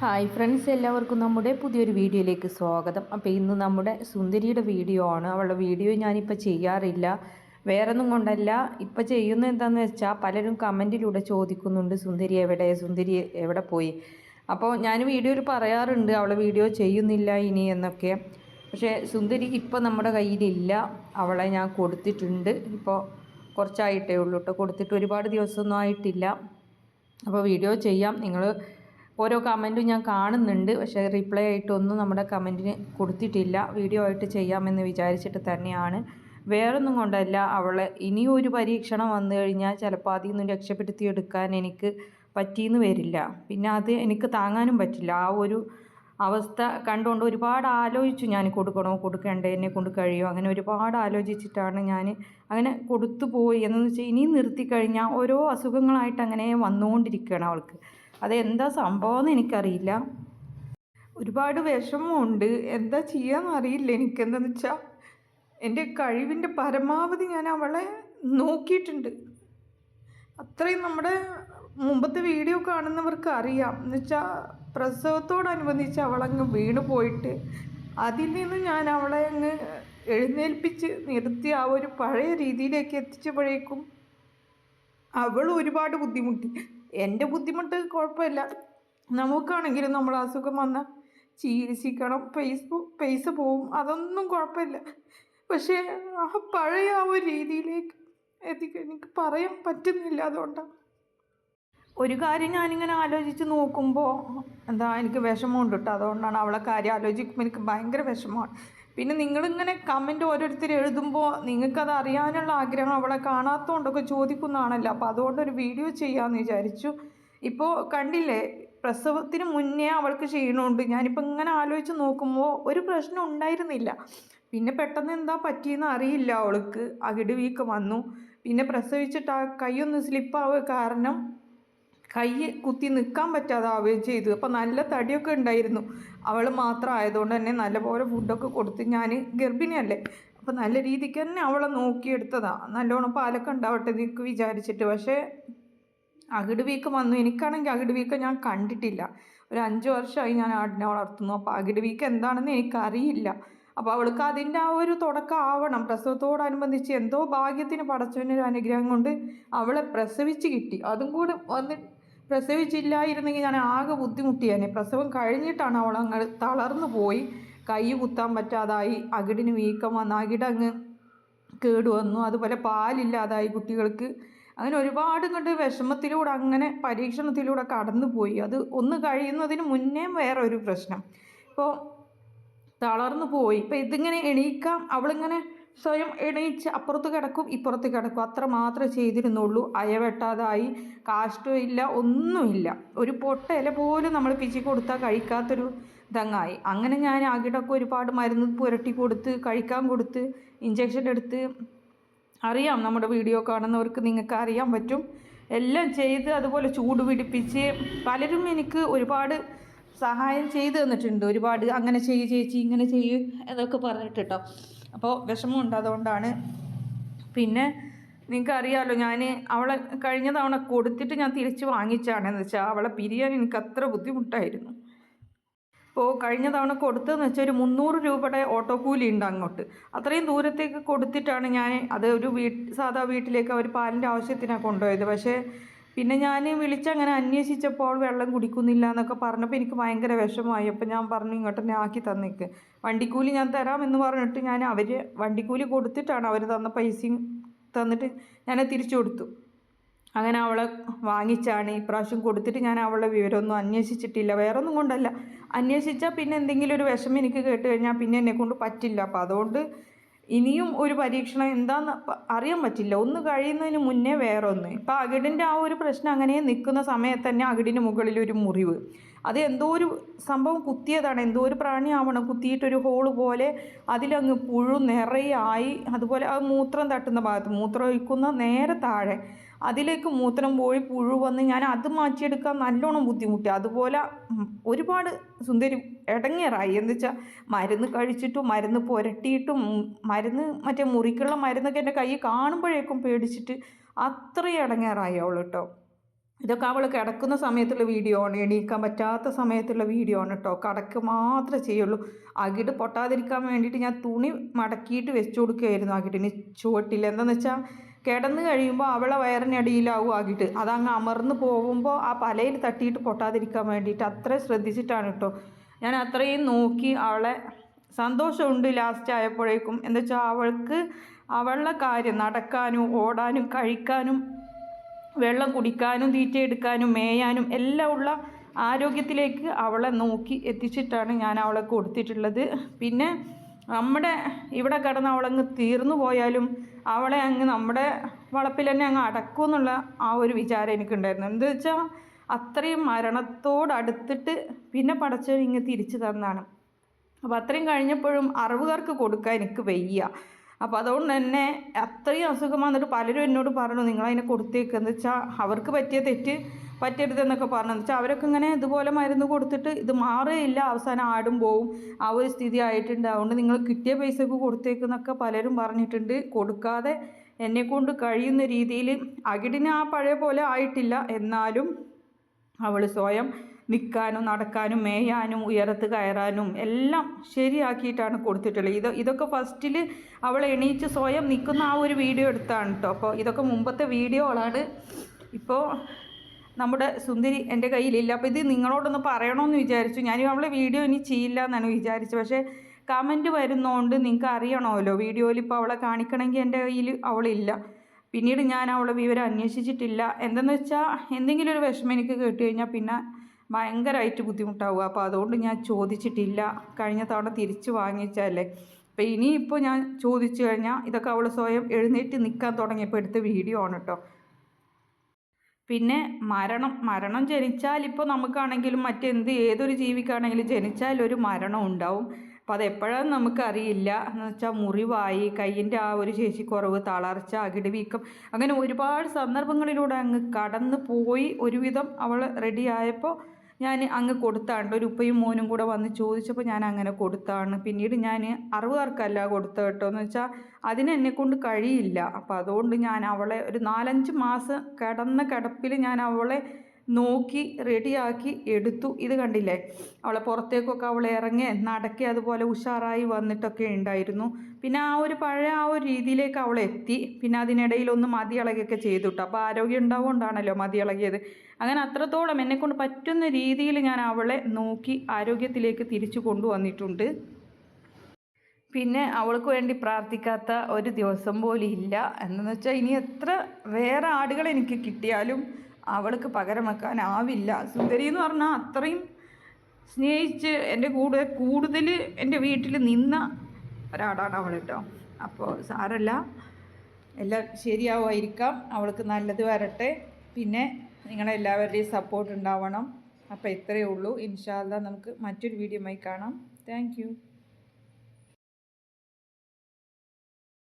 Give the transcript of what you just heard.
Hi friends എല്ലാവർക്കും നമ്മുടെ പുതിയൊരു വീഡിയോയിലേക്ക് സ്വാഗതം. അപ്പോൾ ഇന്ന് നമ്മുടെ സുന്ദരിയുടെ വീഡിയോ ആണ്. അവളുടെ വീഡിയോ ഞാനിപ്പോൾ ചെയ്യാറില്ല. വേറെ ഒന്നും കൊണ്ടല്ല. ഇപ്പോൾ ചെയ്യുന്നത് എന്താണെന്ന് വെച്ചാൽ പലരും കമന്റിലൂടെ ചോദിക്കുന്നുണ്ട് സുന്ദരി എവിടെ? സുന്ദരി എവിടെ പോയി? അപ്പോൾ ഞാൻ വീഡിയോയിൽ പറയാറുണ്ട് അവളെ വീഡിയോ ചെയ്യുന്നില്ല ഇനി എന്നൊക്കെ. പക്ഷേ സുന്ദരി ഇപ്പോൾ നമ്മുടെ കയ്യിലില്ല. അവളെ ഞാൻ കൊടുത്തിട്ടുണ്ട്. ഇപ്പോൾ കുറച്ചായിട്ടേ ഉള്ളൂ കേട്ടോ. കൊടുത്തിട്ട് ഒരുപാട് ദിവസമൊന്നും ആയിട്ടില്ല. അപ്പോൾ വീഡിയോ ചെയ്യാം. നിങ്ങൾ ഓരോ കമന്റും ഞാൻ കാണുന്നുണ്ട്. പക്ഷേ റിപ്ലൈ ആയിട്ടൊന്നും നമ്മുടെ കമന്റിന് കൊടുത്തിട്ടില്ല. വീഡിയോ ആയിട്ട് ചെയ്യാമെന്ന് വിചാരിച്ചിട്ട് തന്നെയാണ്. വേറൊന്നും കൊണ്ടല്ല അവളെ ഇനിയും ഒരു പരീക്ഷണം വന്നു കഴിഞ്ഞാൽ ചിലപ്പോൾ അതിൽ നിന്നും രക്ഷപ്പെടുത്തിയെടുക്കാൻ എനിക്ക് പറ്റിയെന്ന് വരില്ല. പിന്നെ അത് എനിക്ക് താങ്ങാനും പറ്റില്ല. ആ ഒരു അവസ്ഥ കണ്ടുകൊണ്ട് ഒരുപാട് ആലോചിച്ചു ഞാൻ കൊടുക്കണോ കൊടുക്കണ്ടേ എന്നെ കൊണ്ട് കഴിയുമോ? അങ്ങനെ ഒരുപാട് ആലോചിച്ചിട്ടാണ് ഞാൻ അങ്ങനെ കൊടുത്തു പോയി. എന്നു വെച്ചാൽ ഇനിയും നിർത്തിക്കഴിഞ്ഞാൽ ഓരോ അസുഖങ്ങളായിട്ട് അങ്ങനെ വന്നുകൊണ്ടിരിക്കുകയാണ് അവൾക്ക്. അതെന്താ സംഭവം എന്ന് എനിക്കറിയില്ല. ഒരുപാട് വിഷമമുണ്ട്. എന്താ ചെയ്യാന്ന് അറിയില്ല എനിക്ക് എന്താണെന്ന് വെച്ചാൽ എന്റെ കഴിവിന്റെ പരമാവധി ഞാൻ അവളെ നോക്കിയിട്ടുണ്ട്. അത്രയും നമ്മുടെ മുമ്പത്തെ വീഡിയോ കാണുന്നവർക്ക് അറിയാം. എന്ന് വെച്ചാൽ പ്രസവത്തോടനുബന്ധിച്ച് അവളങ്ങ് വീണ് പോയിട്ട് അതിൽ നിന്ന് ഞാൻ അവളെ അങ്ങ് എഴുന്നേൽപ്പിച്ച് നിർത്തി ആ ഒരു പഴയ രീതിയിലേക്ക് എത്തിച്ചപ്പോഴേക്കും അവൾ ഒരുപാട് ബുദ്ധിമുട്ടി. എന്റെ ബുദ്ധിമുട്ട് കുഴപ്പമില്ല. നമുക്കാണെങ്കിലും നമ്മൾ അസുഖം വന്ന ചികിത്സിക്കണം. പൈസ പൈസ പോവും. അതൊന്നും കുഴപ്പമില്ല. പക്ഷേ ആ പഴയ ആ ഒരു രീതിയിലേക്ക് എത്തിക്കാൻ എനിക്ക് പറയാൻ പറ്റുന്നില്ല അതുകൊണ്ടാണ് ഒരു കാര്യം ഞാനിങ്ങനെ ആലോചിച്ച് നോക്കുമ്പോൾ എന്താ എനിക്ക് വിഷമമുണ്ട് കേട്ടോ അതുകൊണ്ടാണ് അവളെ കാര്യം ആലോചിക്കുമ്പോൾ എനിക്ക് ഭയങ്കര വിഷമമാണ്. പിന്നെ നിങ്ങളിങ്ങനെ കമന്റ് ഓരോരുത്തർ എഴുതുമ്പോൾ നിങ്ങൾക്കത് അറിയാനുള്ള ആഗ്രഹം അവളെ കാണാത്തതുകൊണ്ടൊക്കെ ചോദിക്കുന്നതാണല്ലോ. അപ്പോൾ അതുകൊണ്ട് ഒരു വീഡിയോ ചെയ്യാമെന്ന് വിചാരിച്ചു. ഇപ്പോൾ കണ്ടില്ലേ പ്രസവത്തിന് മുന്നേ അവൾക്ക് ക്ഷീണമുണ്ട്. ഞാനിപ്പോൾ ഇങ്ങനെ ആലോചിച്ച് നോക്കുമ്പോൾ ഒരു പ്രശ്നം ഉണ്ടായിരുന്നില്ല. പിന്നെ പെട്ടെന്ന് എന്താ പറ്റിയെന്ന് അറിയില്ല അവൾക്ക്. അകിട് വീക്ക് വന്നു. പിന്നെ പ്രസവിച്ചിട്ട് ആ കൈയൊന്ന് സ്ലിപ്പാവുക കാരണം കൈ കുത്തി നിൽക്കാൻ പറ്റാതാവുകയും ചെയ്തു. അപ്പോൾ നല്ല തടിയൊക്കെ ഉണ്ടായിരുന്നു. അവൾ മാത്രം ആയതുകൊണ്ട് തന്നെ നല്ലപോലെ ഫുഡൊക്കെ കൊടുത്ത് ഞാൻ ഗർഭിണിയല്ലേ. അപ്പോൾ നല്ല രീതിക്ക് തന്നെ അവളെ നോക്കിയെടുത്തതാണ് നല്ലോണം പാലൊക്കെ ഉണ്ടാവട്ടെ എന്നൊക്കെ വിചാരിച്ചിട്ട്. പക്ഷേ അകിട് വീക്ക് വന്നു. എനിക്കാണെങ്കിൽ അകിട് വീക്കം ഞാൻ കണ്ടിട്ടില്ല. ഒരു അഞ്ച് വർഷമായി ഞാൻ ആടിനെ വളർത്തുന്നു. അപ്പോൾ അകിട് വീക്ക് എന്താണെന്ന് എനിക്കറിയില്ല. അപ്പോൾ അവൾക്ക് അതിന്റെ ആ ഒരു തുടക്കം ആവണം. പ്രസവത്തോടനുബന്ധിച്ച് എന്തോ ഭാഗ്യത്തിന് പടച്ചവനൊരു അനുഗ്രഹം കൊണ്ട് അവളെ പ്രസവിച്ച് കിട്ടി. അതും കൂടെ വന്ന് പ്രസവിച്ചില്ലായിരുന്നെങ്കിൽ ഞാൻ ആകെ ബുദ്ധിമുട്ടിയേനെ പ്രസവം കഴിഞ്ഞിട്ടാണ് അവൾ അങ്ങ് തളർന്നു പോയി. കൈ കുത്താൻ പറ്റാതായി. അകിടിന് വീക്കം വന്ന്. അകിടങ്ങ് കേടുവന്നു അതുപോലെ പാലില്ലാതായി കുട്ടികൾക്ക്. അങ്ങനെ ഒരുപാട് കണ്ട് വിഷമത്തിലൂടെ അങ്ങനെ പരീക്ഷണത്തിലൂടെ കടന്നുപോയി അത് ഒന്ന് കഴിയുന്നതിന് മുന്നേ ഒരു പ്രശ്നം. ഇപ്പോൾ തളർന്നു പോയി. ഇപ്പം ഇതിങ്ങനെ എണീക്കാം. അവളിങ്ങനെ സ്വയം എണീച്ച് അപ്പുറത്ത് കിടക്കും ഇപ്പുറത്ത് കിടക്കും. അത്ര മാത്രമേ ചെയ്തിരുന്നുള്ളൂ. അയവെട്ടാതായി. കാഷ്ടവും ഇല്ല ഒന്നുമില്ല. ഒരു പൊട്ട ഇല പോലും നമ്മൾ പിച്ചി കൊടുത്താൽ കഴിക്കാത്തൊരു ഇതങ്ങായി. അങ്ങനെ ഞാൻ ആകിടൊക്കെ ഒരുപാട് മരുന്ന് പുരട്ടി കൊടുത്ത് കഴിക്കാൻ കൊടുത്ത് ഇഞ്ചക്ഷൻ എടുത്ത് അറിയാം. നമ്മുടെ വീഡിയോ കാണുന്നവർക്ക് നിങ്ങൾക്ക് അറിയാൻ പറ്റും. എല്ലാം ചെയ്ത് അതുപോലെ ചൂട് പിടിപ്പിച്ച് പലരും എനിക്ക് ഒരുപാട് സഹായം ചെയ്തു തന്നിട്ടുണ്ട്. ഒരുപാട് അങ്ങനെ ചെയ്യ് ചേച്ചി ഇങ്ങനെ ചെയ്യ് എന്നൊക്കെ പറഞ്ഞിട്ട് കേട്ടോ. അപ്പോൾ വിഷമമുണ്ട് അതുകൊണ്ടാണ് പിന്നെ നിങ്ങൾക്ക് അറിയാമല്ലോ ഞാൻ അവളെ കഴിഞ്ഞ തവണ കൊടുത്തിട്ട് ഞാൻ തിരിച്ച് വാങ്ങിച്ചാണെന്ന് വെച്ചാൽ അവളെ പിരിയാൻ എനിക്ക് അത്ര ബുദ്ധിമുട്ടായിരുന്നു. ഇപ്പോൾ കഴിഞ്ഞ തവണ കൊടുത്തതെന്ന് വെച്ചാൽ ഒരു മുന്നൂറ് രൂപയുടെ ഓട്ടോ കൂലി ഉണ്ട് അങ്ങോട്ട്. അത്രയും ദൂരത്തേക്ക് കൊടുത്തിട്ടാണ് ഞാൻ അത് ഒരു വീട്ട് സാധാ വീട്ടിലേക്ക് അവർ പാലിന്റെ ആവശ്യത്തിനാണ് കൊണ്ടുപോയത്. പക്ഷേ പിന്നെ ഞാൻ വിളിച്ചങ്ങനെ അന്വേഷിച്ചപ്പോൾ വെള്ളം കുടിക്കുന്നില്ല എന്നൊക്കെ പറഞ്ഞപ്പോൾ എനിക്ക് ഭയങ്കര വിഷമമായി. അപ്പോൾ ഞാൻ പറഞ്ഞു ഇങ്ങോട്ട് തന്നെ ആക്കി തന്നേക്ക്. വണ്ടിക്കൂലി ഞാൻ തരാം എന്ന് പറഞ്ഞിട്ട് ഞാൻ അവർ വണ്ടിക്കൂലി കൊടുത്തിട്ടാണ് അവർ തന്ന പൈസയും തന്നിട്ട് ഞാൻ തിരിച്ചു കൊടുത്തു. അങ്ങനെ അവളെ വാങ്ങിച്ചാണ് ഇപ്രാവശ്യം കൊടുത്തിട്ട് ഞാൻ അവളുടെ വിവരമൊന്നും അന്വേഷിച്ചിട്ടില്ല. വേറെ ഒന്നും കൊണ്ടല്ല. അന്വേഷിച്ചാൽ പിന്നെ എന്തെങ്കിലും ഒരു വിഷമം എനിക്ക് കേട്ട് കഴിഞ്ഞാൽ പിന്നെ എന്നെ കൊണ്ട് പറ്റില്ല. അപ്പോൾ അതുകൊണ്ട് ഇനിയും ഒരു പരീക്ഷണം എന്താന്ന് അറിയാൻ പറ്റില്ല. ഒന്ന് കഴിയുന്നതിന് മുന്നേ വേറൊന്ന്. ഇപ്പം അകിടിന്റെ ആ ഒരു പ്രശ്നം അങ്ങനെ നിൽക്കുന്ന സമയത്ത് തന്നെ അകിടിന് മുകളിൽ ഒരു മുറിവ്. അത് എന്തോ ഒരു സംഭവം കുത്തിയതാണ്. എന്തോ ഒരു പ്രാണിയാവണം. കുത്തിയിട്ടൊരു ഹോൾ പോലെ അതിലങ്ങ് പുഴു നിറയായി അതുപോലെ ആ മൂത്രം തട്ടുന്ന ഭാഗത്ത് മൂത്രം ഒഴിക്കുന്ന നേരെ താഴെ. അതിലേക്ക് മൂത്രം പോയി പുഴു വന്ന് ഞാൻ അത് മാറ്റിയെടുക്കാൻ നല്ലോണം ബുദ്ധിമുട്ടി. അതുപോലെ ഒരുപാട് സുന്ദരി ഇടങ്ങേറായി. എന്ന് വെച്ചാൽ മരുന്ന് കഴിച്ചിട്ടും മരുന്ന് പുരട്ടിയിട്ടും മരുന്ന് മറ്റേ മുറിക്കുള്ള മരുന്നൊക്കെ എന്റെ കൈ കാണുമ്പോഴേക്കും പേടിച്ചിട്ട് അത്രയും ഇടങ്ങേറായി അവൾ കേട്ടോ. ഇതൊക്കെ അവൾ കിടക്കുന്ന സമയത്തുള്ള വീഡിയോ ആണ്. എണീക്കാൻ പറ്റാത്ത സമയത്തുള്ള വീഡിയോ ആണ് കേട്ടോ. കടക്ക് മാത്രമേ ചെയ്യുള്ളൂ. അകിട് പൊട്ടാതിരിക്കാൻ വേണ്ടിയിട്ട് ഞാൻ തുണി മടക്കിയിട്ട് വെച്ചു കൊടുക്കുകയായിരുന്നു അകിടിന്. ചുവട്ടിൽ എന്താണെന്ന് വെച്ചാൽ കിടന്ന് കഴിയുമ്പോൾ അവളെ വയറിനടിയിലാവും ആകിയിട്ട് അതങ്ങ് അമർന്ന് പോകുമ്പോൾ ആ പലയിൽ തട്ടിയിട്ട് പൊട്ടാതിരിക്കാൻ വേണ്ടിയിട്ട് അത്ര ശ്രദ്ധിച്ചിട്ടാണ് കേട്ടോ ഞാൻ അത്രയും നോക്കി അവളെ സന്തോഷമുണ്ട് ലാസ്റ്റ് ആയപ്പോഴേക്കും. എന്താ വെച്ചാൽ അവൾക്ക് അവളുടെ കാര്യം നടക്കാനും ഓടാനും കഴിക്കാനും വെള്ളം കുടിക്കാനും തീറ്റയെടുക്കാനും മേയാനും എല്ലാം ഉള്ള ആരോഗ്യത്തിലേക്ക് അവളെ നോക്കി എത്തിച്ചിട്ടാണ് ഞാൻ അവളെ കൊടുത്തിട്ടുള്ളത്. പിന്നെ നമ്മുടെ ഇവിടെ കിടന്ന് അവളങ്ങ് തീർന്നു പോയാലും അവളെ അങ്ങ് നമ്മുടെ വളപ്പിൽ തന്നെ അങ്ങ് അടക്കുമെന്നുള്ള ആ ഒരു വിചാരം എനിക്കുണ്ടായിരുന്നു. എന്താ വെച്ചാൽ അത്രയും മരണത്തോടടുത്തിട്ട് പിന്നെ പടച്ചവൻ ഇങ്ങ് തിരിച്ചു തന്നാണ്. അപ്പോൾ അത്രയും കഴിഞ്ഞപ്പോഴും അറിവുകാർക്ക് കൊടുക്കാൻ എനിക്ക് വയ്യ. അപ്പോൾ അതുകൊണ്ട് തന്നെ അത്രയും അസുഖം വന്നിട്ട് പലരും എന്നോട് പറഞ്ഞു നിങ്ങളതിനെ കൊടുത്തേക്കെന്ന് വെച്ചാൽ അവർക്ക് പറ്റിയ തെറ്റ് പറ്റരുതെന്നൊക്കെ പറഞ്ഞതെന്ന് വെച്ചാൽ അവരൊക്കെ ഇങ്ങനെ ഇതുപോലെ മരുന്ന് കൊടുത്തിട്ട് ഇത് മാറുകയില്ല അവസാനം ആടും പോവും ആ ഒരു സ്ഥിതി ആയിട്ടുണ്ട്. അതുകൊണ്ട് നിങ്ങൾ കിട്ടിയ പൈസക്ക് കൊടുത്തേക്കെന്നൊക്കെ പലരും പറഞ്ഞിട്ടുണ്ട്. കൊടുക്കാതെ എന്നെക്കൊണ്ട് കഴിയുന്ന രീതിയിൽ അകിടിന് ആ പഴയ പോലെ ആയിട്ടില്ല. എന്നാലും അവൾ സ്വയം നിൽക്കാനും നടക്കാനും മേയാനും ഉയരത്ത് കയറാനും എല്ലാം ശരിയാക്കിയിട്ടാണ് കൊടുത്തിട്ടുള്ളത്. ഇത് ഇതൊക്കെ ഫസ്റ്റിൽ അവൾ എണീച്ച് സ്വയം നിൽക്കുന്ന ആ ഒരു വീഡിയോ എടുത്താണ് കേട്ടോ അപ്പോൾ ഇതൊക്കെ മുമ്പത്തെ വീഡിയോകളാണ്. ഇപ്പോൾ നമ്മുടെ സുന്ദരി എന്റെ കയ്യിലില്ല. അപ്പോൾ ഇത് നിങ്ങളോടൊന്ന് പറയണമെന്ന് വിചാരിച്ചു. ഞാൻ അവളെ വീഡിയോ ഇനി ചെയ്യില്ല എന്നാണ് വിചാരിച്ചത്. പക്ഷേ കമന്റ് വരുന്നതുകൊണ്ട് നിങ്ങൾക്ക് അറിയണമല്ലോ വീഡിയോയിൽ ഇപ്പോൾ അവളെ കാണിക്കണമെങ്കിൽ എന്റെ കയ്യിൽ അവളില്ല. പിന്നീട് ഞാൻ അവളെ വിവരം അന്വേഷിച്ചിട്ടില്ല. എന്തെന്ന് വെച്ചാൽ എന്തെങ്കിലും ഒരു വിഷമം എനിക്ക് കേട്ട് കഴിഞ്ഞാൽ പിന്നെ ഭയങ്കരമായിട്ട് ബുദ്ധിമുട്ടാവുക. അപ്പോൾ അതുകൊണ്ട് ഞാൻ ചോദിച്ചിട്ടില്ല. കഴിഞ്ഞ തവണ തിരിച്ച് വാങ്ങിച്ചാലേ അപ്പോൾ ഇനിയിപ്പോൾ ഞാൻ ചോദിച്ചു കഴിഞ്ഞാൽ ഇതൊക്കെ അവൾ സ്വയം എഴുന്നേറ്റ് നിൽക്കാൻ തുടങ്ങിയപ്പോൾ എടുത്ത വീഡിയോ ആണ് കേട്ടോ. പിന്നെ മരണം. മരണം ജനിച്ചാൽ ഇപ്പോൾ നമുക്കാണെങ്കിലും മറ്റെന്ത് ഏതൊരു ജീവിക്കാണെങ്കിലും ജനിച്ചാൽ ഒരു മരണം ഉണ്ടാവും. അപ്പോൾ അതെപ്പോഴും നമുക്കറിയില്ല. എന്ന് വെച്ചാൽ മുറിവായി കയ്യിന്റെ ആ ഒരു ശേഷിക്കുറവ് തളർച്ച അകിട് വീക്കം അങ്ങനെ ഒരുപാട് സന്ദർഭങ്ങളിലൂടെ അങ്ങ് കടന്നു പോയി ഒരുവിധം അവൾ റെഡിയായപ്പോൾ ഞാൻ അങ്ങ് കൊടുത്താണ്. ഒരു ഉപ്പയും മോനും കൂടെ വന്ന് ചോദിച്ചപ്പോൾ ഞാൻ അങ്ങനെ കൊടുത്താണ്. പിന്നീട് ഞാൻ അറിവുകാർക്കല്ല കൊടുത്ത കേട്ടോ. എന്ന് വെച്ചാൽ അതിന് എന്നെ കൊണ്ട് കഴിയില്ല. അപ്പോൾ അതുകൊണ്ട് ഞാൻ അവളെ ഒരു നാലഞ്ച് മാസം കിടന്ന കിടപ്പിൽ ഞാൻ അവളെ നോക്കി റെഡിയാക്കി എടുത്തു. ഇത് കണ്ടില്ലേ? അവളെ പുറത്തേക്കൊക്കെ അവൾ ഇറങ്ങി നടക്കി അതുപോലെ ഉഷാറായി വന്നിട്ടൊക്കെ ഉണ്ടായിരുന്നു. പിന്നെ ആ ഒരു പഴയ ആ ഒരു രീതിയിലേക്ക് അവൾ എത്തി. പിന്നെ അതിനിടയിൽ ഒന്ന് മതിയിളകിയൊക്കെ ചെയ്തു കേട്ടോ അപ്പോൾ ആരോഗ്യം ഉണ്ടാവുകൊണ്ടാണല്ലോ മതിയിളകിയത്. അങ്ങനെ അത്രത്തോളം എന്നെക്കൊണ്ട് പറ്റുന്ന രീതിയിൽ ഞാൻ അവളെ നോക്കി ആരോഗ്യത്തിലേക്ക് തിരിച്ചു കൊണ്ടുവന്നിട്ടുണ്ട്. പിന്നെ അവൾക്ക് വേണ്ടി പ്രാർത്ഥിക്കാത്ത ഒരു ദിവസം പോലും ഇല്ല. എന്നു വെച്ചാൽ ഇനി എത്ര വേറെ ആടുകൾ എനിക്ക് കിട്ടിയാലും അവൾക്ക് പകരം വെക്കാനാവില്ല സുന്ദരി എന്ന് പറഞ്ഞാൽ അത്രയും സ്നേഹിച്ച് എന്റെ കൂടെ കൂടുതൽ എന്റെ വീട്ടിൽ നിന്ന ഒരാടാണ് അവൾ കേട്ടോ. അപ്പോൾ സാരല്ല എല്ലാം ശരിയാവുമായിരിക്കാം. അവൾക്ക് നല്ലത് വരട്ടെ. പിന്നെ നിങ്ങളെല്ലാവരുടെയും സപ്പോർട്ട് ഉണ്ടാവണം. അപ്പോൾ ഇത്രയേ ഉള്ളൂ. ഇൻഷാല്ല നമുക്ക് മറ്റൊരു വീഡിയോയുമായി കാണാം. താങ്ക്